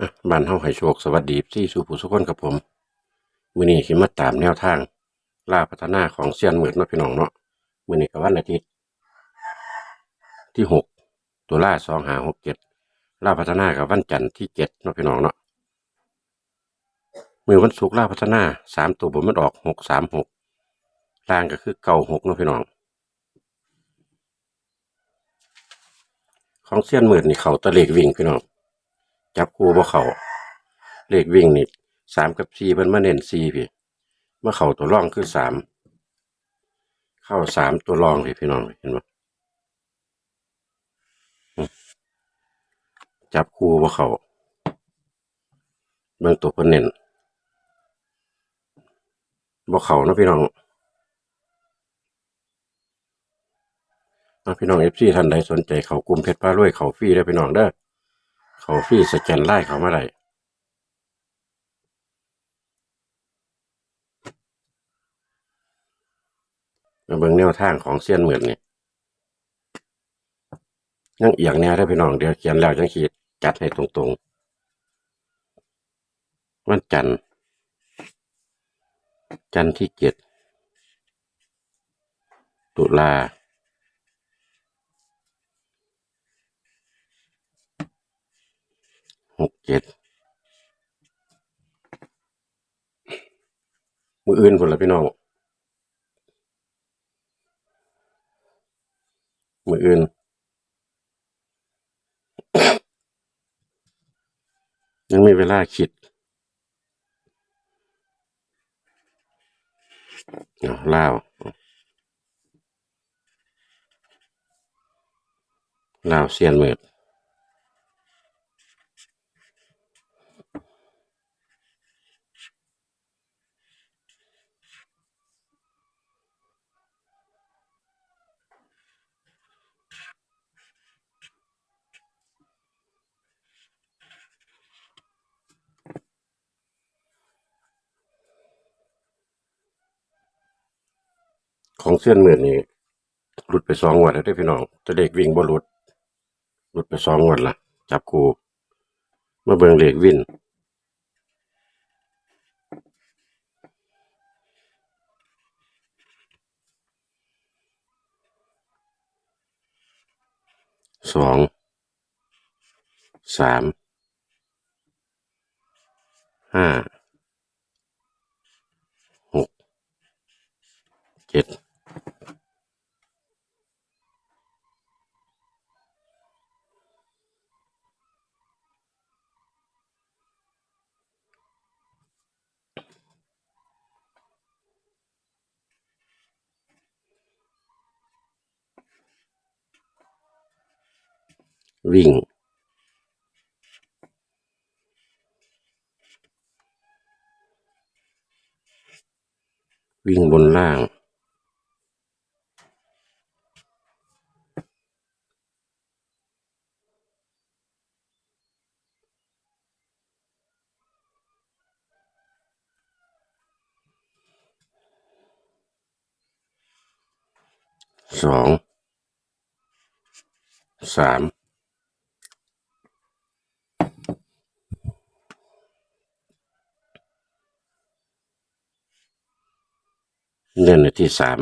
อะบ้านเฮาให้โชคสวัสดีที่สู่ผู้สุขคนกับผมมื้อนี้สิมาตามแนวทางล่าพัฒนาของเซียนเหมืดเนาะพี่น้องเนาะมื้อนี้ก็วันอาทิตย์ที่หกตุลาสองหาหกเจ็ดล่าพัฒนากับวันจันทร์ที่เจ็ดเนาะพี่น้องเนาะมื้อวันศุกร์ล่าพัฒนาสามตัวบนมันออกหกสามหกล่างก็คือเกาหกเนาะพี่น้อง ของเซียนเหมืดนี่เขาตะเลกวิ่งพี่น้อง จับคู่บ่เขาเลขวิ่งนี่สามกับสี่มันมาเน้นสี่พี่มื่อเขาตัวร่องคือสามเข้าสามตัวรองพี่พี่น้องเห็นไหมจับคู่บ่เขาเบิ่งตัวเพิ่นเน้นบ่เขานะพี่น้องพี่น้องเอฟซีท่านใดสนใจเขากลุ่มเพชรป้ารวยเขาฟรีได้พี่น้องเด้อ เขาฟรีสแกนไล่เขามาได้มาเบิ่งแนวทางของเซียนเหมือนนี่ยังเอียงแน่ได้พี่น้องเดี๋ยวเขียนแล้วจังขีดจัดให้ตรงๆ วันจันทร์จันทร์ที่เจ็ดตุลา หกเจ็ดมืออื่นคนละพี่น้อง มืออื่นยังมีเวลาคิดเอาเล่าวลาวเซียนเมืด ของเซียนเมืดนี่หลุดไปสองงวันแล้วได้พี่น้องจะเด็กวิ่งบ่หลุดหลุดไปสองงวันละจับคูมาเบิงเลขวิ่นสองสามห้าหกเจ็ด วิ่ง วิ่งบนล่าง สอง สาม เน้นในที่สาม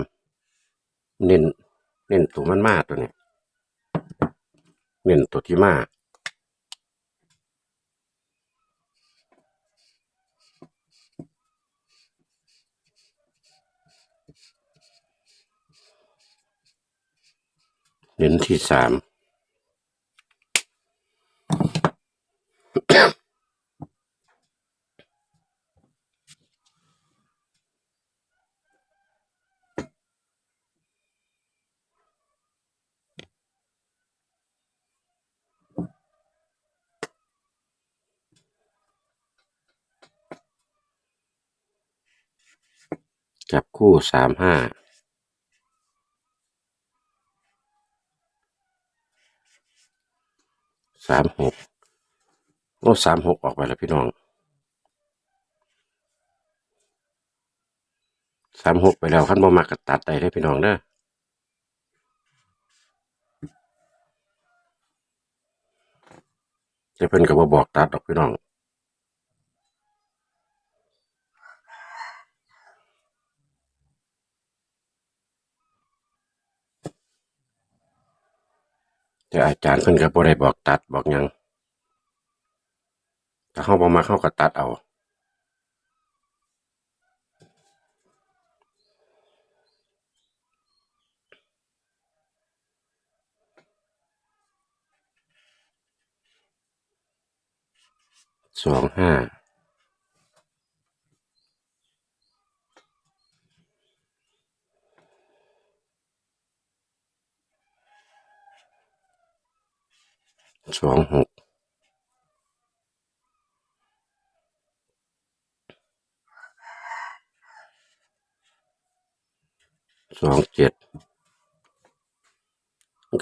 เน้นเน้นตัวมันมาตัวนี้เน้นตัวที่มาเน้นที่สาม จับคู่สามห้าสามหกโอ้สามหกออกไปแล้วพี่น้องสามหกไปแล้วขั้นบ่มากกตัดได้เลยพี่น้องเด้อจะเป็นกับบ่บอกตัดดอกพี่น้อง แต่อาจารย์เพิ่นก็บ่ได้บอกตัดบอกหยังถ้าเฮาบ่มักเฮาก็ตัดเอาสองห้า สองหกสองเจ็ด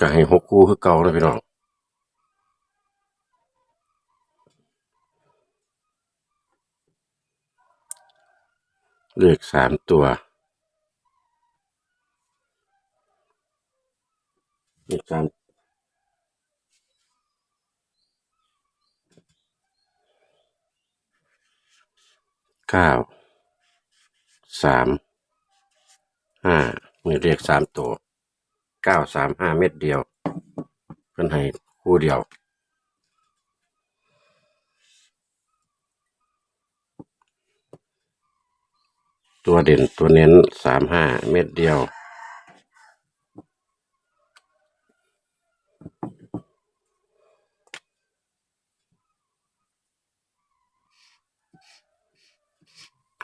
ก็ให้หกคู่คือเก่าเลยพี่น้องเลขสามตัวเลขสาม ก้าสามห้ามีเลขสามตัวเก้าสามห้าเม็ดเดียวเพิ่นให้คู่เดียว ตัวเด่นตัวเน้นสามห้าเม็ดเดียว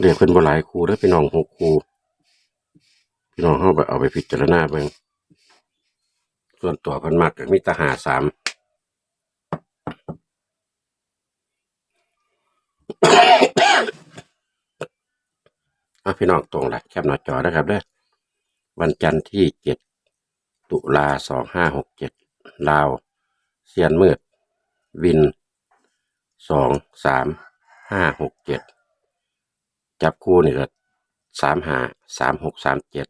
เรียกเพิ่นบ่หลายครูเด้อพี่น้องหกครูพี่น้องเฮาไปเอาไปพิจารณาเบิ่งส่วนตัวเพิ่นมักมีแตหาสามอะพี่น้องตรงหละแคปหน้าจอนะครับเด้อวันจันทร์ที่เจ็ดตุลาสองห้าหกเจ็ดลาวเซียนมืด วินสองสามห้าหกเจ็ด จับคู่นี่ก็สามหาสามหกสามเจ็ด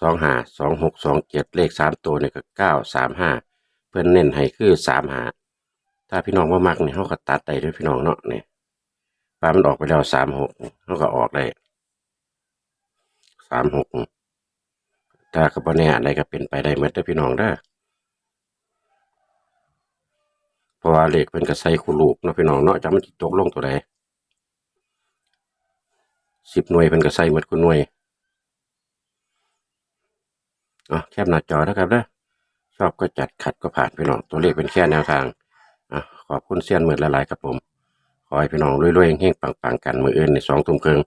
สองหาสองหกสองเจ็ดเลขสามตัวนี่ก็เก้าสามห้าเพื่อนเน้นให้คือสามหาถ้าพี่น้องว่ามักเนี่ยเขาก็ตัดได้ด้วยพี่น้องเนาะเนี่ยปลามันออกไปแล้วสามหกเขาก็ออกได้สามหกถ้ากับแน่อะไรก็เป็นไปได้หมดเด้อพี่น้องเด้เพราะว่าเลขเป็นกระใสคูลูกเนาะพี่น้องเนาะจะมันจิตกลงตัวใด สิบหน่วยเป็นกระใสหมดคุณหน่วยอะแคบหน้าจอนะครับเด้อชอบก็จัดขัดก็ผ่านพี่น้องตัวเลขเป็นแค่แนวทางอะขอบคุณเซียนเหมือนหลายๆครับผมขอให้พี่น้องรวยๆเฮงๆปังๆกันมืออื่นในสองทุ่มครึ่ง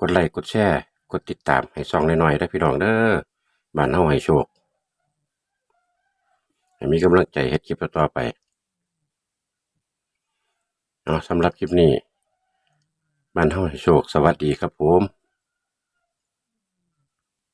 กดไลค์กดแชร์กดติดตามให้ซองหน่อยๆได้พี่น้องเด้อบ้านเฮาให้โชคให้มีกำลังใจเฮ็ดคลิปต่อไป เอาสำหรับคลิปนี้บ้านเฮาให้โชคสวัสดีครับผม